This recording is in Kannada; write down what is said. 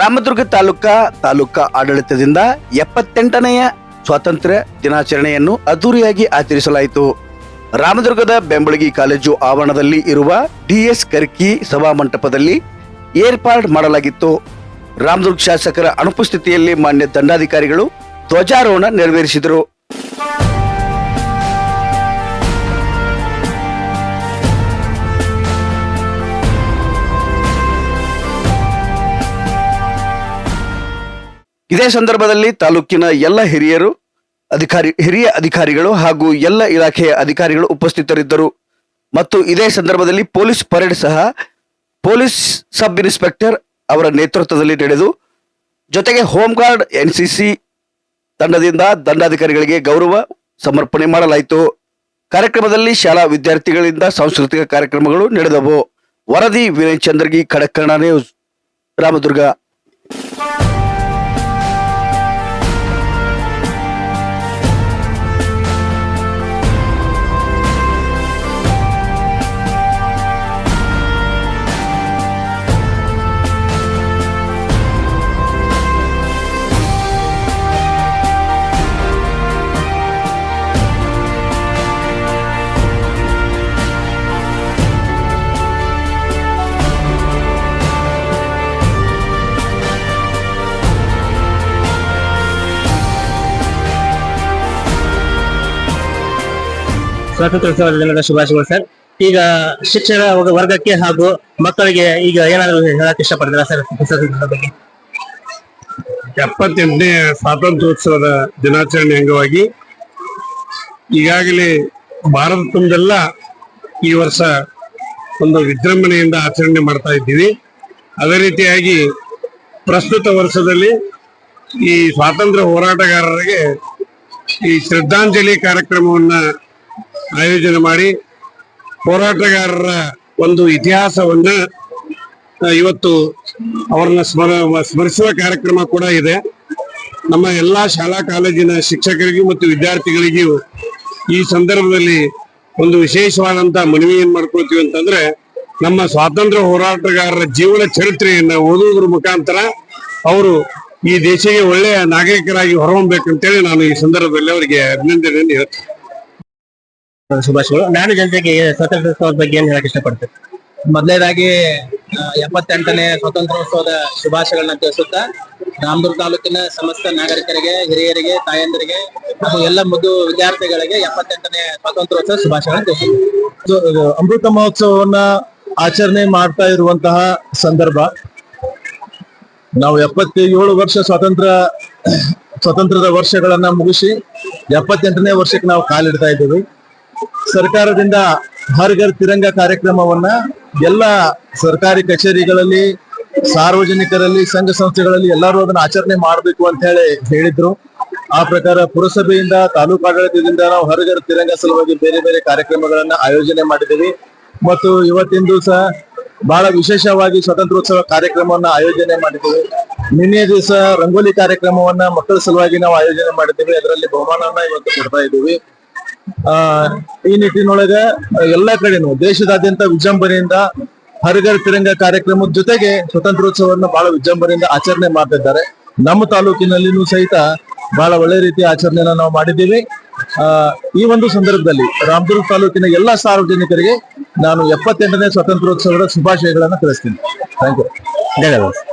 ರಾಮದುರ್ಗ ತಾಲೂಕಾ ತಾಲೂಕಾ ಆಡಳಿತದಿಂದ ಎಪ್ಪತ್ತೆಂಟನೆಯ ಸ್ವಾತಂತ್ರ್ಯ ದಿನಾಚರಣೆಯನ್ನು ಅದ್ದೂರಿಯಾಗಿ ಆಚರಿಸಲಾಯಿತು. ರಾಮದುರ್ಗದ ಬೆಂಬಳಗಿ ಕಾಲೇಜು ಆವರಣದಲ್ಲಿ ಇರುವ ಡಿಎಸ್ ಕರ್ಕಿ ಸಭಾ ಮಂಟಪದಲ್ಲಿ ಏರ್ಪಾಡು ಮಾಡಲಾಗಿತ್ತು. ರಾಮದುರ್ಗ ಶಾಸಕರ ಅನುಪಸ್ಥಿತಿಯಲ್ಲಿ ಮಾನ್ಯ ದಂಡಾಧಿಕಾರಿಗಳು ಧ್ವಜಾರೋಹಣ ನೆರವೇರಿಸಿದರು. ಇದೇ ಸಂದರ್ಭದಲ್ಲಿ ತಾಲೂಕಿನ ಎಲ್ಲ ಹಿರಿಯರು ಅಧಿಕಾರಿ, ಹಿರಿಯ ಅಧಿಕಾರಿಗಳು ಹಾಗೂ ಎಲ್ಲ ಇಲಾಖೆಯ ಅಧಿಕಾರಿಗಳು ಉಪಸ್ಥಿತರಿದ್ದರು. ಮತ್ತು ಇದೇ ಸಂದರ್ಭದಲ್ಲಿ ಪೊಲೀಸ್ ಪರೇಡ್ ಸಹ ಪೊಲೀಸ್ ಸಬ್ ಇನ್ಸ್ಪೆಕ್ಟರ್ ಅವರ ನೇತೃತ್ವದಲ್ಲಿ ನಡೆದು, ಜೊತೆಗೆ ಹೋಮ್ ಗಾರ್ಡ್ ಎನ್ಸಿಸಿ ತಂಡದಿಂದ ದಂಡಾಧಿಕಾರಿಗಳಿಗೆ ಗೌರವ ಸಮರ್ಪಣೆ ಮಾಡಲಾಯಿತು. ಕಾರ್ಯಕ್ರಮದಲ್ಲಿ ಶಾಲಾ ವಿದ್ಯಾರ್ಥಿಗಳಿಂದ ಸಾಂಸ್ಕೃತಿಕ ಕಾರ್ಯಕ್ರಮಗಳು ನಡೆದವು. ವರದಿ ವಿನಯ್ ಚಂದ್ರಗಿ ಖಡಕ್ಕಣ ನ್ಯೂಸ್, ರಾಮದುರ್ಗ. ಸ್ವಾತಂತ್ರ್ಯೋತ್ಸವ ದಿನದ ಶುಭಾಶಯಗಳು, ಸರ್. ಈಗ ಶಿಕ್ಷಣ ವರ್ಗಕ್ಕೆ ಹಾಗೂ ಮಕ್ಕಳಿಗೆ ಈಗ ಏನಾದರೂ ಹೇಳಕ್ ಇಷ್ಟಪಡ್ತೀರಾ, ಸರ್ ಸ್ವಾತಂತ್ರ್ಯದ ಬಗ್ಗೆ? ಎಪ್ಪತ್ತೆಂಟನೇ ಸ್ವಾತಂತ್ರ್ಯೋತ್ಸವದ ದಿನಾಚರಣೆ ಅಂಗವಾಗಿ ಈಗಾಗಲೇ ಭಾರತ ತುಂಬೆಲ್ಲ ಈ ವರ್ಷ ಒಂದು ವಿಜೃಂಭಣೆಯಿಂದ ಆಚರಣೆ ಮಾಡ್ತಾ ಇದ್ದೀವಿ. ಅದೇ ರೀತಿಯಾಗಿ ಪ್ರಸ್ತುತ ವರ್ಷದಲ್ಲಿ ಈ ಸ್ವಾತಂತ್ರ್ಯ ಹೋರಾಟಗಾರರಿಗೆ ಈ ಶ್ರದ್ಧಾಂಜಲಿ ಕಾರ್ಯಕ್ರಮವನ್ನ ಆಯೋಜನೆ ಮಾಡಿ ಹೋರಾಟಗಾರರ ಒಂದು ಇತಿಹಾಸವನ್ನ ಇವತ್ತು ಅವರನ್ನ ಸ್ಮರ, ಸ್ಮರಿಸುವ ಕಾರ್ಯಕ್ರಮ ಕೂಡ ಇದೆ. ನಮ್ಮ ಎಲ್ಲಾ ಶಾಲಾ ಕಾಲೇಜಿನ ಶಿಕ್ಷಕರಿಗೂ ಮತ್ತು ವಿದ್ಯಾರ್ಥಿಗಳಿಗೂ ಈ ಸಂದರ್ಭದಲ್ಲಿ ಒಂದು ವಿಶೇಷವಾದಂತ ಮನವಿ ಏನ್ ಮಾಡ್ಕೊಳ್ತೀವಿ ಅಂತಂದ್ರೆ, ನಮ್ಮ ಸ್ವಾತಂತ್ರ್ಯ ಹೋರಾಟಗಾರರ ಜೀವನ ಚರಿತ್ರೆಯನ್ನ ಓದುವುದರ ಮುಖಾಂತರ ಅವರು ಈ ದೇಶಕ್ಕೆ ಒಳ್ಳೆಯ ನಾಗರಿಕರಾಗಿ ಹೊರಹೊಮ್ಮಬೇಕಂತೇಳಿ ನಾನು ಈ ಸಂದರ್ಭದಲ್ಲಿ ಅವರಿಗೆ ಅಭಿನಂದನೆಯನ್ನು ಹೇಳ್ತೀನಿ. ಶುಭಾಶಯಗಳು. ನಾನು ಜನತೆಗೆ ಸ್ವಾತಂತ್ರ್ಯೋತ್ಸವದ ಬಗ್ಗೆ ಏನ್ ಹೇಳಕ್ ಇಷ್ಟಪಡ್ತೇನೆ? ಮೊದಲನೇದಾಗಿ ಎಪ್ಪತ್ತೆಂಟನೇ ಸ್ವಾತಂತ್ರ್ಯೋತ್ಸವದ ಶುಭಾಶಯಗಳನ್ನ ತಿಳಿಸುತ್ತಾ, ರಾಮದುರ್ಗ ತಾಲೂಕಿನ ಸಮಸ್ತ ನಾಗರಿಕರಿಗೆ, ಹಿರಿಯರಿಗೆ, ತಾಯಂದಿರಿಗೆ, ಹಾಗೂ ಎಲ್ಲ ಮುದ್ದು ವಿದ್ಯಾರ್ಥಿಗಳಿಗೆ ಎಪ್ಪತ್ತೆಂಟನೇ ಸ್ವಾತಂತ್ರ್ಯೋತ್ಸವ ಶುಭಾಶಯಗಳನ್ನು ತಿಳಿಸುತ್ತೆ. ಅಮೃತ ಮಹೋತ್ಸವವನ್ನ ಆಚರಣೆ ಮಾಡ್ತಾ ಇರುವಂತಹ ಸಂದರ್ಭ. ನಾವು ಎಪ್ಪತ್ತೇಳು ವರ್ಷ ಸ್ವಾತಂತ್ರ್ಯ ಸ್ವತಂತ್ರದ ವರ್ಷಗಳನ್ನ ಮುಗಿಸಿ, ಎಪ್ಪತ್ತೆಂಟನೇ ವರ್ಷಕ್ಕೆ ನಾವು ಕಾಲಿಡ್ತಾ ಇದ್ದೀವಿ. ಸರ್ಕಾರದಿಂದ ಹರ್ ಘರ್ ತಿರಂಗ ಕಾರ್ಯಕ್ರಮವನ್ನ ಎಲ್ಲ ಸರ್ಕಾರಿ ಕಚೇರಿಗಳಲ್ಲಿ, ಸಾರ್ವಜನಿಕರಲ್ಲಿ, ಸಂಘ ಸಂಸ್ಥೆಗಳಲ್ಲಿ ಎಲ್ಲರೂ ಅದನ್ನ ಆಚರಣೆ ಮಾಡಬೇಕು ಅಂತ ಹೇಳಿ ಹೇಳಿದ್ರು. ಆ ಪ್ರಕಾರ ಪುರಸಭೆಯಿಂದ, ತಾಲೂಕು ಆಡಳಿತದಿಂದ ನಾವು ಹರ್ ಘರ್ ತಿರಂಗ ಸಲುವಾಗಿ ಬೇರೆ ಬೇರೆ ಕಾರ್ಯಕ್ರಮಗಳನ್ನ ಆಯೋಜನೆ ಮಾಡಿದ್ದೀವಿ. ಮತ್ತು ಇವತ್ತಿನ ದಿವಸ ಬಹಳ ವಿಶೇಷವಾಗಿ ಸ್ವಾತಂತ್ರ್ಯೋತ್ಸವ ಕಾರ್ಯಕ್ರಮವನ್ನ ಆಯೋಜನೆ ಮಾಡಿದ್ದೀವಿ. ನಿನ್ನೆ ದಿವಸ ರಂಗೋಲಿ ಕಾರ್ಯಕ್ರಮವನ್ನ ಮಕ್ಕಳ ಸಲುವಾಗಿ ನಾವು ಆಯೋಜನೆ ಮಾಡಿದ್ದೀವಿ. ಅದರಲ್ಲಿ ಬಹುಮಾನವನ್ನ ಇವತ್ತು ಕೊಡ್ತಾ ಇದ್ದೀವಿ. ಈ ನಿಟ್ಟಿನೊಳಗೆ ಎಲ್ಲಾ ಕಡೆನೂ ದೇಶದಾದ್ಯಂತ ವಿಜೃಂಭಣೆಯಿಂದ ಹರಿಗರ್ ತಿರಂಗ ಕಾರ್ಯಕ್ರಮದ ಜೊತೆಗೆ ಸ್ವತಂತ್ರೋತ್ಸವವನ್ನು ಬಹಳ ವಿಜೃಂಭಣೆಯಿಂದ ಆಚರಣೆ ಮಾಡ್ತಿದ್ದಾರೆ. ನಮ್ಮ ತಾಲೂಕಿನಲ್ಲಿನೂ ಸಹಿತ ಬಹಳ ಒಳ್ಳೆ ರೀತಿಯ ಆಚರಣೆಯನ್ನ ನಾವು ಮಾಡಿದ್ದೀವಿ. ಆ, ಈ ಒಂದು ಸಂದರ್ಭದಲ್ಲಿ ರಾಮದುರ್ಗ ತಾಲೂಕಿನ ಎಲ್ಲಾ ಸಾರ್ವಜನಿಕರಿಗೆ ನಾನು ಎಪ್ಪತ್ತೆಂಟನೇ ಸ್ವಾತಂತ್ರ್ಯೋತ್ಸವದ ಶುಭಾಶಯಗಳನ್ನು ತಿಳಿಸ್ತೀನಿ. ಥ್ಯಾಂಕ್ ಯು ಧನ್ಯವಾದ.